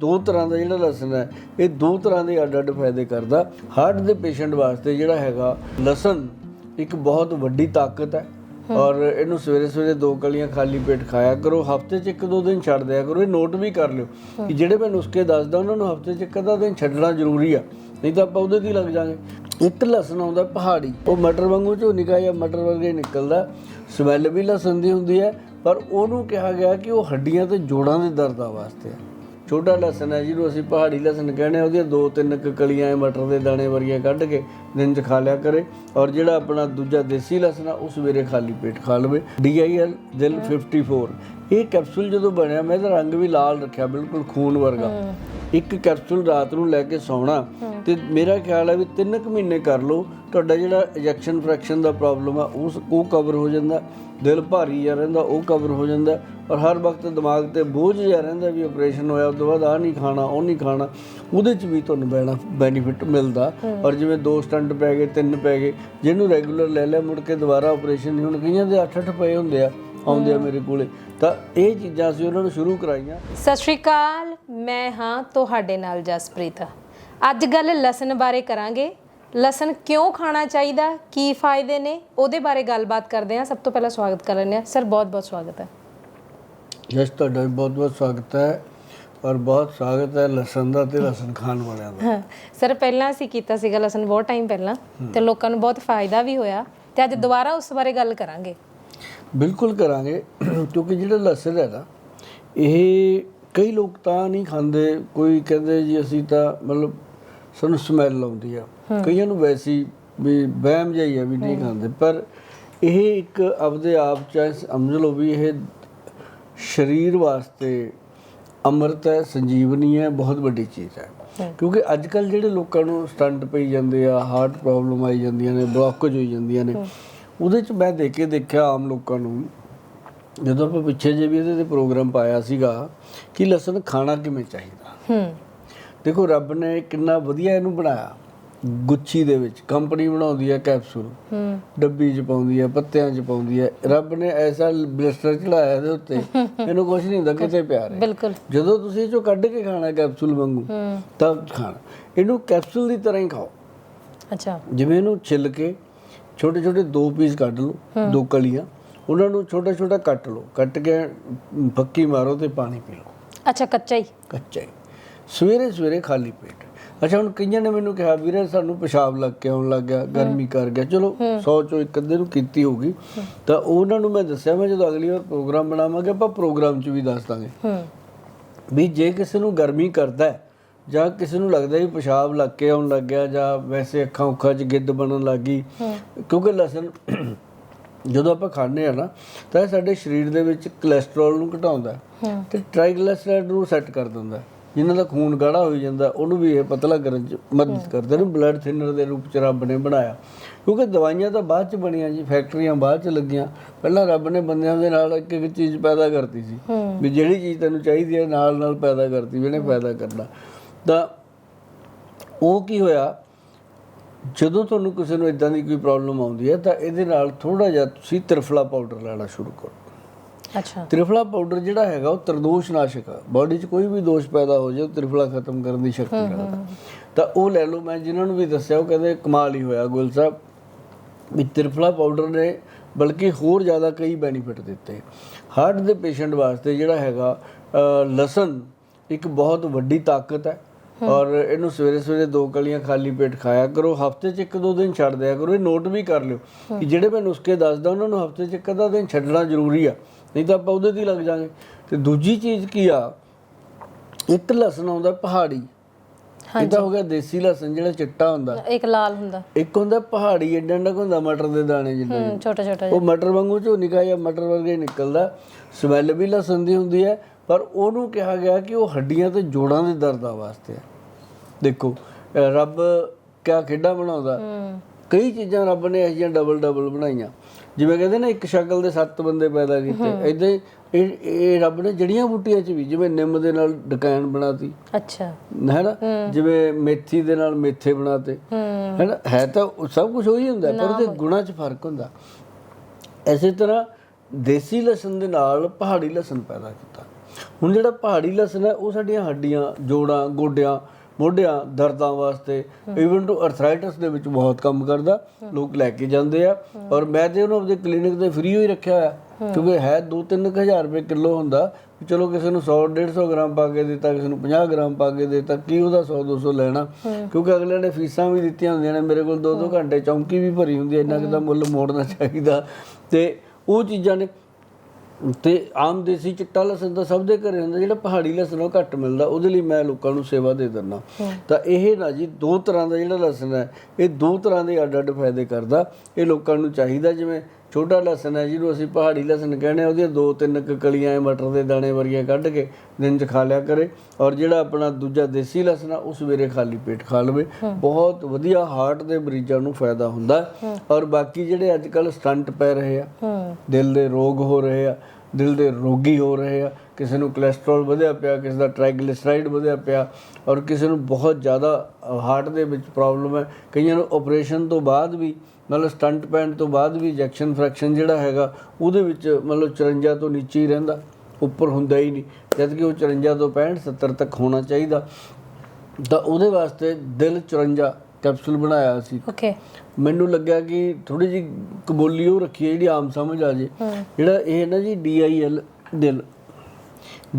ਦੋ ਤਰ੍ਹਾਂ ਦਾ ਜਿਹੜਾ ਲਸਣ ਹੈ ਇਹ ਦੋ ਤਰ੍ਹਾਂ ਦੇ ਅੱਡ-ਅੱਡ ਫਾਇਦੇ ਕਰਦਾ। ਹਾਰਟ ਦੇ ਪੇਸ਼ੈਂਟ ਵਾਸਤੇ ਜਿਹੜਾ ਹੈਗਾ ਲਸਣ ਇੱਕ ਬਹੁਤ ਵੱਡੀ ਤਾਕਤ ਹੈ ਔਰ ਇਹਨੂੰ ਸਵੇਰੇ ਸਵੇਰੇ ਦੋ ਕਲੀਆਂ ਖਾਲੀ ਪੇਟ ਖਾਇਆ ਕਰੋ ਹਫ਼ਤੇ 'ਚ ਇੱਕ ਦੋ ਦਿਨ ਛੱਡ ਦਿਆ ਕਰੋ ਇਹ ਨੋਟ ਵੀ ਕਰ ਲਿਓ ਕਿ ਜਿਹੜੇ ਮੈਂ ਨੁਸਖੇ ਦੱਸਦਾ ਉਹਨਾਂ ਨੂੰ ਹਫ਼ਤੇ 'ਚ ਇੱਕ ਅੱਧਾ ਦਿਨ ਛੱਡਣਾ ਜ਼ਰੂਰੀ ਆ ਨਹੀਂ ਤਾਂ ਆਪਾਂ ਉਹਦੇ ਤੇ ਲੱਗ ਜਾਾਂਗੇ? ਇੱਕ ਲਸਣ ਆਉਂਦਾ ਪਹਾੜੀ ਉਹ ਮਟਰ ਵਾਂਗੂ ਝੋ ਨਿਕਾ ਜਾਂ ਮਟਰ ਵਰਗੇ ਨਿਕਲਦਾ ਸਮੈਲ ਵੀ ਲਸਣ ਦੀ ਹੁੰਦੀ ਹੈ ਪਰ ਉਹਨੂੰ ਕਿਹਾ ਗਿਆ ਕਿ ਉਹ ਹੱਡੀਆਂ ਤੇ ਜੋੜਾਂ ਦੇ ਦਰਦਾਂ ਵਾਸਤੇ ਹੈ ਛੋਟਾ ਲਸਣ ਹੈ ਜਿਹਨੂੰ ਅਸੀਂ ਪਹਾੜੀ ਲਸਣ ਕਹਿੰਦੇ ਆ ਉਹਦੀਆਂ ਦੋ ਤਿੰਨ ਕੁ ਕਲੀਆਂ ਮਟਰ ਦੇ ਦਾਣੇ ਵਰਗੀਆਂ ਕੱਢ ਕੇ ਦਿਨ 'ਚ ਖਾ ਲਿਆ ਕਰੇ। ਔਰ ਜਿਹੜਾ ਆਪਣਾ ਦੂਜਾ ਦੇਸੀ ਲਸਣ ਆ, ਉਹ ਸਵੇਰੇ ਖਾਲੀ ਪੇਟ ਖਾ ਲਵੇ। DIL ਦਿਲ 54 ਇਹ ਕੈਪਸੂਲ ਜਦੋਂ ਬਣਿਆ ਮੈਂ ਇਹਦਾ ਰੰਗ ਵੀ ਲਾਲ ਰੱਖਿਆ ਬਿਲਕੁਲ ਖੂਨ ਵਰਗਾ। ਇੱਕ ਕੈਪਸੂਲ ਰਾਤ ਨੂੰ ਲੈ ਕੇ ਸੌਣਾ ਤੇ ਮੇਰਾ ਖਿਆਲ ਹੈ ਵੀ 3 ਕੁ ਮਹੀਨੇ ਕਰ ਲਓ ਤੁਹਾਡਾ ਜਿਹੜਾ ਇਜੈਕਸ਼ਨ ਫ੍ਰੈਕਸ਼ਨ ਦਾ ਪ੍ਰੋਬਲਮ ਆ ਉਸ ਉਹ ਕਵਰ ਹੋ ਜਾਂਦਾ ਦਿਲ ਭਾਰੀ ਜਿਹਾ ਰਹਿੰਦਾ ਉਹ ਕਵਰ ਹੋ ਜਾਂਦਾ ਔਰ ਹਰ ਵਕਤ ਦਿਮਾਗ ਤੇ ਬੋਝ ਜਿਹਾ ਰਹਿੰਦਾ ਵੀ ਆਪਰੇਸ਼ਨ ਹੋਇਆ ਉਸ ਤੋਂ ਬਾਅਦ ਆ ਨਹੀਂ ਖਾਣਾ ਉਹ ਨਹੀਂ ਖਾਣਾ ਉਹਦੇ ਚ ਵੀ ਤੁਹਾਨੂੰ ਬੈਣਾ ਬੈਨੀਫਿਟ ਮਿਲਦਾ। ਔਰ ਜਿਵੇਂ ਦੋ ਸਟੰਟ ਪੈ ਗਏ ਤਿੰਨ ਪੈ ਗਏ ਜਿਹਨੂੰ ਰੈਗੂਲਰ ਲੈ ਲਿਆ ਮੁੜ ਕੇ ਦੁਬਾਰਾ ਆਪਰੇਸ਼ਨ ਨਹੀਂ ਹੁਣ ਕਈਆਂ ਦੇ 8-8 ਪਏ ਹੁੰਦੇ ਆ ਆਉਂਦੇ ਆ ਮੇਰੇ ਕੋਲੇ। ਤਾਂ ਇਹ ਚੀਜ਼ਾਂ ਅਸੀਂ ਉਹਨਾਂ ਨੂੰ ਸ਼ੁਰੂ ਕਰਾਈਆਂ। ਸਤਿ ਸ਼੍ਰੀ ਅਕਾਲ ਮੈਂ ਹਾਂ ਤੁਹਾਡੇ ਨਾਲ ਜਸਪ੍ਰੀਤ। ਅੱਜ ਗੱਲ ਲਸਣ ਬਾਰੇ ਕਰਾਂਗੇ। ਲਸਣ ਕਿਉਂ ਖਾਣਾ ਚਾਹੀਦਾ ਕੀ ਫਾਇਦੇ ਨੇ ਉਹਦੇ ਬਾਰੇ ਗੱਲਬਾਤ ਕਰਦੇ ਹਾਂ। ਸਭ ਤੋਂ ਪਹਿਲਾਂ ਸਵਾਗਤ ਕਰ ਲੈਂਦੇ ਹਾਂ। ਸਰ ਬਹੁਤ ਬਹੁਤ ਸਵਾਗਤ ਹੈ। ਯਸ ਤੁਹਾਡਾ ਬਹੁਤ ਬਹੁਤ ਸਵਾਗਤ ਹੈ। ਔਰ ਬਹੁਤ ਸਵਾਗਤ ਹੈ ਲਸਣ ਦਾ ਤੇ ਲਸਣ ਖਾਣ ਵਾਲਿਆਂ ਦਾ। ਸਰ ਪਹਿਲਾਂ ਅਸੀਂ ਕੀਤਾ ਸੀਗਾ ਲਸਣ ਬਹੁਤ ਟਾਈਮ ਪਹਿਲਾਂ ਤੇ ਲੋਕਾਂ ਨੂੰ ਬਹੁਤ ਫਾਇਦਾ ਵੀ ਹੋਇਆ। ਤੇ ਅੱਜ ਦੁਬਾਰਾ ਉਸ ਬਾਰੇ ਗੱਲ ਕਰਾਂਗੇ। ਬਿਲਕੁਲ ਕਰਾਂਗੇ ਕਿਉਂਕਿ ਜਿਹੜਾ ਲਸਣ ਹੈ ਨਾ ਇਹ ਕਈ ਲੋਕ ਤਾਂ ਨਹੀਂ ਖਾਂਦੇ ਕੋਈ ਕਹਿੰਦੇ ਜੀ ਅਸੀਂ ਤਾਂ ਮਤਲਬ ਸਾਨੂੰ ਸਮੈਲ ਆਉਂਦੀ ਆ। ਕਈਆਂ ਨੂੰ ਵੈਸੀ ਵੀ ਵਹਿਮ ਜਿਹਾ ਹੀ ਆ ਵੀ ਨਹੀਂ ਖਾਂਦੇ ਪਰ ਇਹ ਇੱਕ ਆਪਦੇ ਆਪ ਚ ਸਮਝ ਲਓ ਵੀ ਇਹ ਸਰੀਰ ਵਾਸਤੇ ਅੰਮ੍ਰਿਤ ਹੈ ਸੰਜੀਵਨੀ ਹੈ ਬਹੁਤ ਵੱਡੀ ਚੀਜ਼ ਹੈ। ਕਿਉਂਕਿ ਅੱਜ ਕੱਲ ਜਿਹੜੇ ਲੋਕਾਂ ਨੂੰ ਸਟੰਟ ਪਈ ਜਾਂਦੇ ਆ ਹਾਰਟ ਪ੍ਰੋਬਲਮ ਆਈ ਜਾਂਦੀਆਂ ਨੇ ਬਲੌਕੇਜ ਹੋਈ ਜਾਂਦੀਆਂ ਨੇ ਉਹਦੇ ਚ ਮੈਂ ਦੇਖ ਕੇ ਦੇਖਿਆ ਆਮ ਲੋਕਾਂ ਨੂੰ ਜਦੋਂ ਆਪਾਂ ਪਿੱਛੇ ਜੇ ਵੀ ਇਹਦੇ ਤੇ ਪ੍ਰੋਗਰਾਮ ਪਾਇਆ ਸੀਗਾ ਕਿ ਲਸਣ ਖਾਣਾ ਕਿਵੇਂ ਚਾਹੀਦਾ। ਹੂੰ। ਦੇਖੋ ਰੱਬ ਨੇ ਕਿੰਨਾ ਵਧੀਆ ਇਹਨੂੰ ਬਣਾਇਆ। ਗੁੱਛੀ ਦੇ ਵਿੱਚ ਕੰਪਨੀ ਬਣਾਉਂਦੀ ਹੈ ਕੈਪਸੂਲ। ਹੂੰ। ਡੱਬੀ 'ਚ ਪਾਉਂਦੀ ਹੈ ਪੱਤਿਆਂ 'ਚ ਪਾਉਂਦੀ ਹੈ ਰੱਬ ਨੇ ਐਸਾ ਬਲਿਸਟਰ ਚੜਾਇਆ ਇਹਦੇ ਉੱਤੇ ਇਹਨੂੰ ਕੁਝ ਨਹੀਂ ਹੁੰਦਾ ਕਿਤੇ ਪਿਆਰ ਹੈ ਬਿਲਕੁਲ। ਜਦੋਂ ਤੁਸੀਂ ਇਹ ਚੋਂ ਕੱਢ ਕੇ ਖਾਣਾ ਕੈਪਸੂਲ ਵਾਂਗੂ ਹੂੰ। ਤਾਂ ਖਾਣਾ। ਇਹਨੂੰ ਕੈਪਸੂਲ ਦੀ ਤਰ੍ਹਾਂ ਹੀ ਖਾਓ। ਅੱਛਾ। ਜਿਵੇਂ ਇਹਨੂੰ ਛਿੱਲ ਕੇ ਛੋਟੇ ਛੋਟੇ ਦੋ ਪੀਸ ਕੱਢ ਲਓ ਦੋ ਕਲੀਆਂ। ਉਹਨਾਂ ਨੂੰ ਛੋਟਾ ਛੋਟਾ ਕੱਟ ਲਓ ਕੱਟ ਕੇ ਫੱਕੀ ਮਾਰੋ ਤੇ ਪਾਣੀ ਪੀ ਲਓ। ਅੱਛਾ ਕੱਚਾ ਹੀ? ਕੱਚਾ ਹੀ। ਸਵੇਰੇ ਸਵੇਰੇ ਖਾਲੀ ਪੇਟ। ਅੱਛਾ ਹੁਣ ਕਈਆਂ ਨੇ ਮੈਨੂੰ ਕਿਹਾ ਵੀਰੇ ਸਾਨੂੰ ਪਿਸ਼ਾਬ ਲੱਗ ਕੇ ਆਉਣ ਲੱਗ ਗਿਆ ਗਰਮੀ ਕਰ ਗਿਆ। ਚਲੋ 100 ਚੋਂ ਇੱਕ ਅੱਧੇ ਨੂੰ ਕੀਤੀ ਹੋਗੀ ਤਾਂ ਉਹਨਾਂ ਨੂੰ ਮੈਂ ਦੱਸਿਆ ਮੈਂ ਜਦੋਂ ਅਗਲੀ ਵਾਰ ਪ੍ਰੋਗਰਾਮ ਬਣਾਵਾਂਗੇ ਆਪਾਂ ਪ੍ਰੋਗਰਾਮ 'ਚ ਵੀ ਦੱਸ ਦਾਂਗੇ। ਵੀ ਜੇ ਕਿਸੇ ਨੂੰ ਗਰਮੀ ਕਰਦਾ ਹੈ ਜਾਂ ਕਿਸੇ ਨੂੰ ਲੱਗਦਾ ਵੀ ਪਿਸ਼ਾਬ ਲੱਗ ਕੇ ਆਉਣ ਲੱਗ ਗਿਆ ਜਾਂ ਵੈਸੇ ਅੱਖਾਂ ਉੱਖਾਂ 'ਚ ਗਿੱਦ ਬਣਨ ਲੱਗੀ ਕਿਉਂਕਿ ਲਸਣ ਜਦੋਂ ਆਪਾਂ ਖਾਂਦੇ ਆ ਨਾ ਤਾਂ ਇਹ ਸਾਡੇ ਸਰੀਰ ਦੇ ਵਿੱਚ ਕੋਲੇਸਟ੍ਰੋਲ ਨੂੰ ਘਟਾਉਂਦਾ ਤੇ ਟ੍ਰਾਈਗਲਿਸਰਾਈਡ ਨੂੰ ਸੈੱਟ ਕਰ ਦਿੰਦਾ। ਜਿਨ੍ਹਾਂ ਦਾ ਖੂਨ ਗਾੜਾ ਹੋਈ ਜਾਂਦਾ ਉਹਨੂੰ ਵੀ ਇਹ ਪਤਲਾ ਕਰਨ 'ਚ ਮਦਦ ਕਰਦੇ ਨੇ। ਬਲੱਡ ਥਿਨਰ ਦੇ ਰੂਪ 'ਚ ਰੱਬ ਨੇ ਬਣਾਇਆ। ਕਿਉਂਕਿ ਦਵਾਈਆਂ ਤਾਂ ਬਾਅਦ 'ਚ ਬਣੀਆਂ ਜੀ ਫੈਕਟਰੀਆਂ ਬਾਅਦ 'ਚ ਲੱਗੀਆਂ। ਪਹਿਲਾਂ ਰੱਬ ਨੇ ਬੰਦਿਆਂ ਦੇ ਨਾਲ ਇੱਕ ਇੱਕ ਚੀਜ਼ ਪੈਦਾ ਕਰਤੀ ਸੀ। ਵੀ ਜਿਹੜੀ ਚੀਜ਼ ਤੈਨੂੰ ਚਾਹੀਦੀ ਹੈ ਨਾਲ ਨਾਲ ਪੈਦਾ ਕਰਤੀ ਵੀ ਇਹਨੇ ਪੈਦਾ ਕਰਨਾ। ਤਾਂ ਉਹ ਕੀ ਹੋਇਆ? ਜਦੋਂ ਤੁਹਾਨੂੰ ਕਿਸੇ ਨੂੰ ਇਦਾਂ ਦੀ ਕੋਈ ਪ੍ਰੋਬਲਮ ਆਉਂਦੀ ਹੈ ਤਾਂ ਇਹਦੇ ਨਾਲ ਥੋੜਾ ਜਿਹਾ ਤੁਸੀਂ ਤ੍ਰਿਫਲਾ ਪਾਊਡਰ ਲੈਣਾ ਸ਼ੁਰੂ ਕਰੋ। ਅੱਛਾ। ਤ੍ਰਿਫਲਾ ਪਾਊਡਰ ਜਿਹੜਾ ਹੈਗਾ ਉਹ ਤਰਦੋਸ਼ ਨਾਸ਼ਕ ਆ। ਬਾਡੀ 'ਚ ਕੋਈ ਵੀ ਦੋਸ਼ ਪੈਦਾ ਹੋ ਉਹ ਤ੍ਰਿਫਲਾ ਖਤਮ ਕਰਨ ਦੀ ਸ਼ਕਤੀ ਰੱਖਦਾ ਤਾਂ ਉਹ ਲੈ ਲਓ ਮੈਂ ਜਿਨ੍ਹਾਂ ਨੂੰ ਵੀ ਦੱਸਿਆ ਉਹ ਕਹਿੰਦੇ ਕਮਾਲ ਹੀ ਹੋਇਆ ਗੁਲ ਸਾਹਿਬ ਵੀ ਤ੍ਰਿਫਲਾ ਪਾਊਡਰ ਨੇ ਬਲਕਿ ਹੋਰ ਜ਼ਿਆਦਾ ਕਈ ਬੈਨੀਫਿਟ ਦਿੱਤੇ। ਹਾਰਟ ਦੇ ਪੇਸ਼ੈਂਟ ਵਾਸਤੇ ਜਿਹੜਾ ਹੈਗਾ ਲਸਣ ਇੱਕ ਬਹੁਤ ਵੱਡੀ ਤਾਕਤ ਹੈ। ਔਰ ਇਹਨੂੰ ਸਵੇਰੇ ਸਵੇਰੇ ਦੋ ਕਲੀਆਂ ਖਾਲੀ ਪੇਟ ਖਾਇਆ ਕਰੋ ਹਫ਼ਤੇ 'ਚ ਇੱਕ ਦੋ ਦਿਨ ਛੱਡ ਦਿਆ ਕਰੋ ਇਹ ਨੋਟ ਵੀ ਕਰ ਲਿਓ ਕਿ ਜਿਹੜੇ ਮੈਂ ਨੁਸਖੇ ਦੱਸਦਾ ਉਹਨਾਂ ਨੂੰ ਹਫ਼ਤੇ 'ਚ ਇੱਕ ਅੱਧਾ ਦਿਨ ਛੱਡਣਾ ਜ਼ਰੂਰੀ ਆ ਨਹੀਂ ਤਾਂ ਆਪਾਂ ਉਹਦੇ ਤੇ ਲੱਗ ਜਾਾਂਗੇ ਤੇ ਦੂਜੀ ਚੀਜ਼ ਕੀ ਆ ਇੱਕ ਲਸਣ ਆਉਂਦਾ ਪਹਾੜੀ ਇਹ ਤਾਂ ਹੋ ਗਿਆ? ਦੇਸੀ ਲਸਣ ਜਿਹੜਾ ਚਿੱਟਾ ਹੁੰਦਾ। ਇੱਕ ਲਾਲ ਹੁੰਦਾ। ਇੱਕ ਹੁੰਦਾ ਪਹਾੜੀ ਏਡਾ ਏਡਾ ਕੁ ਹੁੰਦਾ ਮਟਰ ਦੇ ਦਾਣੇ ਜਿੰਨਾ ਛੋਟਾ ਛੋਟਾ ਉਹ ਮਟਰ ਵਾਂਗੂ ਝੋ ਨਿਕਾ ਜਾਂ ਮਟਰ ਵਰਗੇ ਹੀ ਨਿਕਲਦਾ। ਸਮੈਲ ਵੀ ਲਸਣ ਦੀ ਹੁੰਦੀ ਹੈ ਪਰ ਉਹਨੂੰ ਕਿਹਾ ਗਿਆ ਕਿ ਉਹ ਹੱਡੀਆਂ ਤੇ ਜੋੜਾਂ ਦੇ ਦਰਦਾਂ ਵਾਸਤੇ ਹੈ ਦੇਖੋ ਰੱਬ ਕਿਆ ਖੇਡਾਂ ਬਣਾਉਂਦਾ? ਕਈ ਚੀਜ਼ਾਂ ਰੱਬ ਨੇ ਇਹ ਜਿਹੀਆਂ ਡਬਲ ਡਬਲ ਬਣਾਈਆਂ। ਜਿਵੇਂ ਕਹਿੰਦੇ ਨੇ ਇੱਕ ਸ਼ਕਲ ਦੇ ਸੱਤ ਬੰਦੇ ਪੈਦਾ ਕੀਤੇ। ਇਦਾਂ ਇਹ ਰੱਬ ਨੇ ਜੜੀਆਂ ਬੂਟੀਆਂ ਚ ਵੀ ਜਿਵੇਂ ਨਿੰਮ ਦੇ ਨਾਲ ਡਕੈਨ ਬਣਾਤੀ। ਅੱਛਾ। ਹੈ ਨਾ? ਜਿਵੇਂ ਮੇਥੀ ਦੇ ਨਾਲ ਮੇਥੇ ਬਣਾਤੇ। ਹੂੰ। ਹੈ ਤਾਂ ਸਭ ਕੁਝ ਉਹੀ ਹੁੰਦਾ ਪਰ ਉਹਦੇ ਗੁਣਾਂ 'ਚ ਫ਼ਰਕ ਹੁੰਦਾ। ਐਸੇ ਤਰ੍ਹਾਂ ਦੇਸੀ ਲਸਣ ਦੇ ਨਾਲ ਪਹਾੜੀ ਲਸਣ ਪੈਦਾ ਕੀਤਾ। ਹੁਣ ਜਿਹੜਾ ਪਹਾੜੀ ਲਸਣ ਹੈ, ਉਹ ਸਾਡੀਆਂ ਹੱਡੀਆਂ, ਜੋੜਾਂ, ਗੋਡਿਆਂ, ਮੋਢਿਆਂ, ਦਰਦਾਂ ਵਾਸਤੇ ਇਵਨ ਟੂ ਅਰਥਰਾਈਟਸ ਦੇ ਵਿੱਚ ਬਹੁਤ ਕੰਮ ਕਰਦਾ, ਲੋਕ ਲੈ ਕੇ ਜਾਂਦੇ ਆ। ਔਰ ਮੈਂ ਤੇ ਉਹਨੂੰ ਆਪਣੇ ਕਲੀਨਿਕ ਤੇ ਫ੍ਰੀ ਹੋਈ ਰੱਖਿਆ ਹੋਇਆ, ਕਿਉਂਕਿ ਹੈ 2-3000 ਰੁਪਏ ਕਿਲੋ ਹੁੰਦਾ। ਚਲੋ ਕਿਸੇ ਨੂੰ 100 150 ਗ੍ਰਾਮ ਪਾ ਕੇ ਦਿੱਤਾ, ਕਿਸੇ ਨੂੰ 50 ਗ੍ਰਾਮ ਪਾ ਕੇ ਦਿੱਤਾ, ਕੀ ਉਹਦਾ 100 200 ਲੈਣਾ? ਕਿਉਂਕਿ ਅਗਲੇ ਨੇ ਫੀਸਾਂ ਵੀ ਦਿੱਤੀਆਂ ਹੁੰਦੀਆਂ ਨੇ, ਮੇਰੇ ਕੋਲ 2-2 ਘੰਟੇ ਚੌਂਕੀ ਵੀ ਭਰੀ ਹੁੰਦੀ ਹੈ ਇੰਨਾ ਕਿ ਦਾ ਮੁੱਲ ਮੋੜਨਾ ਚਾਹੀਦਾ। ਤੇ ਉਹ ਚੀਜ਼ਾਂ ਨੇ ਤੇ ਆਮ ਦੇਸੀ ਚਿੱਟਾ ਲਸਣ ਤਾਂ ਸਭ ਦੇ ਘਰੇ ਹੁੰਦਾ ਜਿਹੜਾ ਪਹਾੜੀ ਲਸਣ ਉਹ ਘੱਟ ਮਿਲਦਾ ਉਹਦੇ ਲਈ ਮੈਂ ਲੋਕਾਂ ਨੂੰ ਸੇਵਾ ਦੇ ਦਿੰਦਾ। ਤਾਂ ਇਹ ਨਾ ਜੀ ਦੋ ਤਰ੍ਹਾਂ ਦਾ ਜਿਹੜਾ ਲਸਣ ਹੈ ਇਹ ਦੋ ਤਰ੍ਹਾਂ ਦੇ ਅੱਡ ਅੱਡ ਫਾਇਦੇ ਕਰਦਾ। ਇਹ ਲੋਕਾਂ ਨੂੰ ਚਾਹੀਦਾ ਜਿਵੇਂ ਛੋਟਾ ਲਸਣ ਹੈ ਜਿਹਨੂੰ ਅਸੀਂ ਪਹਾੜੀ ਲਸਣ ਕਹਿੰਦੇ ਆ ਉਹਦੀਆਂ ਦੋ ਤਿੰਨ ਕੁ ਕਲੀਆਂ ਮਟਰ ਦੇ ਦਾਣੇ ਵਰਗੀਆਂ ਕੱਢ ਕੇ ਦਿਨ ਚ ਖਾ ਲਿਆ ਕਰੇ। ਔਰ ਜਿਹੜਾ ਆਪਣਾ ਦੂਜਾ ਦੇਸੀ ਲਸਣ ਆ ਉਹ ਸਵੇਰੇ ਖਾਲੀ ਪੇਟ ਖਾ ਲਵੇ। ਬਹੁਤ ਵਧੀਆ ਹਾਰਟ ਦੇ ਮਰੀਜ਼ਾਂ ਨੂੰ ਫਾਇਦਾ ਹੁੰਦਾ। ਔਰ ਬਾਕੀ ਜਿਹੜੇ ਅੱਜ ਕੱਲ ਸਟੰਟ ਪੈ ਰਹੇ ਆ ਦਿਲ ਦੇ ਰੋਗ ਹੋ ਰਹੇ ਆ ਦਿਲ ਦੇ ਰੋਗੀ ਹੋ ਰਹੇ ਆ ਕਿਸੇ ਨੂੰ ਕੋਲੇਸਟ੍ਰੋਲ ਵਧਿਆ ਪਿਆ ਕਿਸੇ ਦਾ ਟ੍ਰਾਈਗਲਿਸਰਾਈਡ ਵਧਿਆ ਪਿਆ ਔਰ ਕਿਸੇ ਨੂੰ ਬਹੁਤ ਜ਼ਿਆਦਾ ਹਾਰਟ ਦੇ ਵਿੱਚ ਪ੍ਰੋਬਲਮ ਹੈ। ਕਈਆਂ ਨੂੰ ਆਪਰੇਸ਼ਨ ਤੋਂ ਬਾਅਦ ਵੀ ਮਤਲਬ ਸਟੰਟ ਪੈਣ ਤੋਂ ਬਾਅਦ ਵੀ ਇੰਜੈਕਸ਼ਨ ਫ੍ਰੈਕਸ਼ਨ ਜਿਹੜਾ ਹੈਗਾ ਉਹਦੇ ਵਿੱਚ ਮਤਲਬ 54 ਤੋਂ ਨੀਚੇ ਹੀ ਰਹਿੰਦਾ ਉੱਪਰ ਹੁੰਦਾ ਹੀ ਨਹੀਂ। ਜਦ ਕਿ ਉਹ 54 ਤੋਂ 65 70 ਤੱਕ ਹੋਣਾ ਚਾਹੀਦਾ। ਤਾਂ ਉਹਦੇ ਵਾਸਤੇ ਦਿਲ 54 ਕੈਪਸੂਲ ਬਣਾਇਆ ਸੀ। ਓਕੇ ਮੈਨੂੰ ਲੱਗਿਆ ਕਿ ਥੋੜੀ ਜੀ ਕਬੋਲੀ ਉਹ ਰੱਖੀ ਹੈ ਜਿਹੜੀ ਆਮ ਸਮਝ ਆ ਜੇ। ਜਿਹੜਾ ਇਹ ਨਾ ਜੀ DIL ਦਿਲ।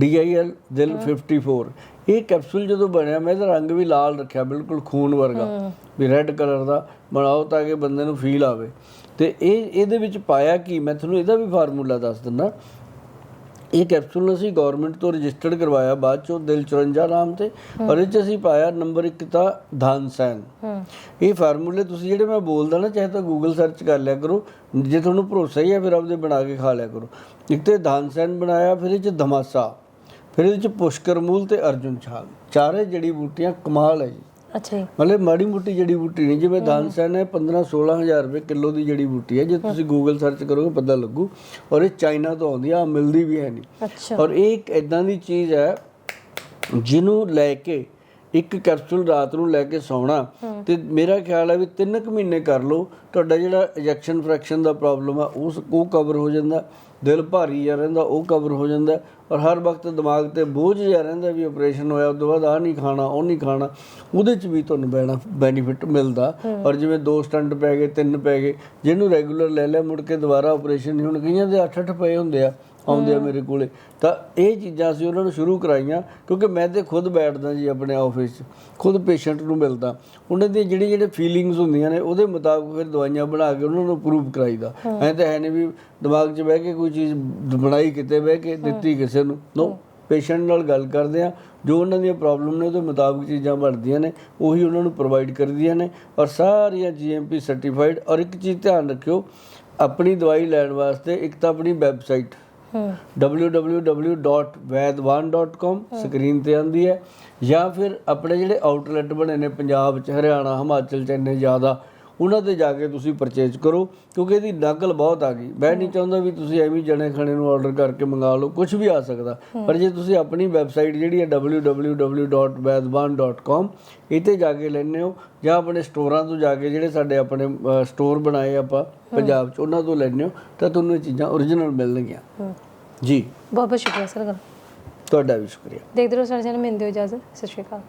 DIL ਦਿਲ 54 ਇਹ ਕੈਪਸੂਲ ਜਦੋਂ ਬਣਿਆ ਮੈਂ ਇਹਦਾ ਰੰਗ ਵੀ ਲਾਲ ਰੱਖਿਆ ਬਿਲਕੁਲ ਖੂਨ ਵਰਗਾ। ਵੀ ਰੈੱਡ ਕਲਰ ਦਾ ਬਣਾਓ ਤਾਂ ਕਿ ਬੰਦੇ ਨੂੰ ਫੀਲ ਆਵੇ। ਤੇ ਇਹ ਇਹਦੇ ਵਿੱਚ ਪਾਇਆ ਕੀ? ਮੈਂ ਤੁਹਾਨੂੰ ਇਹਦਾ ਵੀ ਫਾਰਮੂਲਾ ਦੱਸ ਦਿੰਦਾ। ਇਹ ਕੈਪਸੂਲ ਅਸੀਂ ਗਵਰਨਮੈਂਟ ਤੋਂ ਰਜਿਸਟਰਡ ਕਰਵਾਇਆ ਬਾਅਦ ਚੋਂ ਦਿਲ 54 ਨਾਮ ਤੇ ਔਰ ਇਹ ਚ ਅਸੀਂ ਪਾਇਆ ਨੰਬਰ 1 ਤਾਂ ਧਾਨਸੈਨ ਹੂੰ। ਇਹ ਫਾਰਮੂਲੇ ਤੁਸੀਂ ਜਿਹੜੇ ਮੈਂ ਬੋਲਦਾ ਨਾ ਚਾਹੇ ਤਾਂ ਗੂਗਲ ਸਰਚ ਕਰ ਲਿਆ ਕਰੋ ਜੇ ਤੁਹਾਨੂੰ ਭਰੋਸਾ ਹੀ ਹੈ ਫਿਰ ਆਪਦੇ ਬਣਾ ਕੇ ਖਾ ਲਿਆ ਕਰੋ। ਇੱਕ ਤੇ ਧਾਨਸੈਨ ਬਣਾਇਆ ਫਿਰ ਇਹ ਚ ਧਮਾਸਾ। ਫਿਰ ਇਹਦੇ ਚ ਪੁਸ਼ਕਰ ਮੂਲ ਤੇ ਅਰਜੁਨ ਛਾਲ। ਚਾਰੇ ਜੜੀ ਬੂਟੀਆਂ ਕਮਾਲ ਹੈ ਜੀ। ਅੱਛਾ ਜੀ। ਮਤਲਬ ਮਾੜੀ ਮੋਟੀ ਜੜੀ ਬੂਟੀ ਨਹੀਂ ਜਿਵੇਂ ਧਾਨਸੈਨ ਹੈ 15 16000 ਰੁਪਏ ਕਿਲੋ ਦੀ ਜੜੀ ਬੂਟੀ ਹੈ ਜੇ ਤੁਸੀਂ ਗੂਗਲ ਸਰਚ ਕਰੋਗੇ ਪਤਾ ਲੱਗੂ। ਔਰ ਇਹ ਚਾਈਨਾ ਤੋਂ ਆਉਂਦੀ ਆ ਮਿਲਦੀ ਵੀ ਹੈ ਨਹੀਂ। ਅੱਛਾ। ਔਰ ਇਹ ਇੱਕ ਇਦਾਂ ਦੀ ਚੀਜ਼ ਹੈ ਜਿਹਨੂੰ ਲੈ ਕੇ ਇੱਕ ਕੈਪਸੂਲ ਰਾਤ ਨੂੰ ਲੈ ਕੇ ਸੌਣਾ। ਤੇ ਮੇਰਾ ਖਿਆਲ ਹੈ ਵੀ 3 ਕੁ ਮਹੀਨੇ ਕਰ ਲਓ। ਤੁਹਾਡਾ ਜਿਹੜਾ ਇੰਜੈਕਸ਼ਨ ਫ੍ਰੈਕਸ਼ਨ ਦਾ ਪ੍ਰੋਬਲਮ ਆ ਉਸ ਉਹ ਕਵਰ ਹੋ ਜਾਂਦਾ। ਦਿਲ ਭਾਰੀ ਜਿਹਾ ਰਹਿੰਦਾ ਉਹ ਕਵਰ ਹੋ ਜਾਂਦਾ। ਔਰ ਹਰ ਵਕਤ ਦਿਮਾਗ ਤੇ ਬੋਝ ਜਿਹਾ ਰਹਿੰਦਾ ਵੀ ਆਪਰੇਸ਼ਨ ਹੋਇਆ ਉਸ ਤੋਂ ਬਾਅਦ ਆ ਨਹੀਂ ਖਾਣਾ ਉਹ ਨਹੀਂ ਖਾਣਾ। ਉਹਦੇ ਚ ਵੀ ਤੁਹਾਨੂੰ ਬੈਣਾ ਬੈਨੀਫਿਟ ਮਿਲਦਾ। ਔਰ ਜਿਵੇਂ ਦੋ ਸਟੰਟ ਪੈ ਗਏ ਤਿੰਨ ਪੈ ਗਏ ਜਿਹਨੂੰ ਰੈਗੂਲਰ ਲੈ ਲਿਆ ਮੁੜ ਕੇ ਦੁਬਾਰਾ ਆਪਰੇਸ਼ਨ ਨਹੀਂ ਹੁਣ ਕਈਆਂ ਦੇ 8-8 ਪਏ ਹੁੰਦੇ ਆ। ਆਉਂਦੇ ਆ ਮੇਰੇ ਕੋਲੇ। ਤਾਂ ਇਹ ਚੀਜ਼ਾਂ ਅਸੀਂ ਉਹਨਾਂ ਨੂੰ ਸ਼ੁਰੂ ਕਰਾਈਆਂ ਕਿਉਂਕਿ ਮੈਂ ਤੇ ਖੁਦ ਬੈਠਦਾ ਜੀ ਆਪਣੇ ਆਫਿਸ 'ਚ। ਖੁਦ ਪੇਸ਼ੈਂਟ ਨੂੰ ਮਿਲਦਾ। ਉਹਨਾਂ ਦੀ ਜਿਹੜੀ ਜਿਹੜੇ ਫੀਲਿੰਗਸ ਹੁੰਦੀਆਂ ਨੇ ਉਹਦੇ ਮੁਤਾਬਕ ਫਿਰ ਦਵਾਈਆਂ ਬਣਾ ਕੇ ਉਹਨਾਂ ਨੂੰ ਪ੍ਰੂਵ ਕਰਾਈਦਾ। ਐਂ ਤਾਂ ਹੈ ਨਹੀਂ ਵੀ ਦਿਮਾਗ 'ਚ ਬਹਿ ਕੇ ਕੋਈ ਚੀਜ਼ ਬਣਾਈ ਕਿਤੇ ਬਹਿ ਕੇ ਦਿੱਤੀ ਕਿਸੇ ਨੂੰ। ਨੋ ਪੇਸ਼ੈਂਟ ਨਾਲ ਗੱਲ ਕਰਦੇ ਆ। ਜੋ ਉਹਨਾਂ ਦੀਆਂ ਪ੍ਰੋਬਲਮ ਨੇ ਉਹਦੇ ਮੁਤਾਬਕ ਚੀਜ਼ਾਂ ਬਣਦੀਆਂ ਨੇ। ਉਹੀ ਉਹਨਾਂ ਨੂੰ ਪ੍ਰੋਵਾਈਡ ਕਰਦੀਆਂ ਨੇ। ਔਰ ਸਾਰੀਆਂ ਜੀਐਮਪੀ ਸਰਟੀਫਾਈਡ ਔਰ ਇੱਕ ਚੀਜ਼ ਧਿਆਨ ਰੱਖਿਓ ਆਪਣੀ ਦਵਾਈ ਲੈਣ ਵਾਸਤੇ ਇੱਕ ਤਾਂ ਆਪਣੀ ਵੈਬਸਾਈਟ www.vaidwan.com ਸਕਰੀਨ ਤੇ ਆਂਦੀ ਹੈ। ਜਾਂ ਫਿਰ ਆਪਣੇ ਜਿਹੜੇ ਆਊਟਲੈਟ ਬਣੇ ਨੇ ਪੰਜਾਬ ਚ ਹਰਿਆਣਾ ਹਿਮਾਚਲ ਚ ਇੰਨੇ ਜ਼ਿਆਦਾ ਉਹਨਾਂ ਤੇ ਜਾ ਕੇ ਤੁਸੀਂ ਪਰਚੇਜ ਕਰੋ ਕਿਉਂਕਿ ਇਹਦੀ ਨਕਲ ਬਹੁਤ ਆ ਗਈ। ਮੈਂ ਨਹੀਂ ਚਾਹੁੰਦਾ ਵੀ ਤੁਸੀਂ ਐਵੇਂ ਜਣੇ ਖਣੇ ਨੂੰ ਆਰਡਰ ਕਰਕੇ ਮੰਗਾ ਲਓ ਕੁਝ ਵੀ ਆ ਸਕਦਾ। ਪਰ ਜੇ ਤੁਸੀਂ ਆਪਣੀ ਵੈਬਸਾਈਟ ਜਿਹੜੀ ਹੈ www.vaidwan.com ਇਹ ਤੇ ਜਾ ਕੇ ਲੈਣੇ ਹੋ ਜਾਂ ਆਪਣੇ ਸਟੋਰਾਂ ਤੋਂ ਜਾ ਕੇ ਜਿਹੜੇ ਸਾਡੇ ਆਪਣੇ ਸਟੋਰ ਬਣਾਏ ਆਪਾਂ ਪੰਜਾਬ ਚ ਉਹਨਾਂ ਤੋਂ ਲੈਣੇ ਹੋ ਤਾਂ ਤੁਹਾਨੂੰ ਇਹ ਚੀਜ਼ਾਂ ਓਰੀਜਨਲ ਮਿਲਣਗੀਆਂ। ਜੀ। ਬਹੁਤ ਬਹੁਤ ਸ਼ੁਕਰੀਆ ਸਰ ਤੁਹਾਡਾ ਵੀ ਸ਼ੁਕਰੀਆ। ਦੇਖਦੇ ਰਹੋ ਸਾਡੇ ਚੈਨਲ ਮਿਲਦੇ ਹੋ ਇਜਾਜ਼ਤ। ਸਤਿ ਸ਼੍ਰੀ ਅਕਾਲ।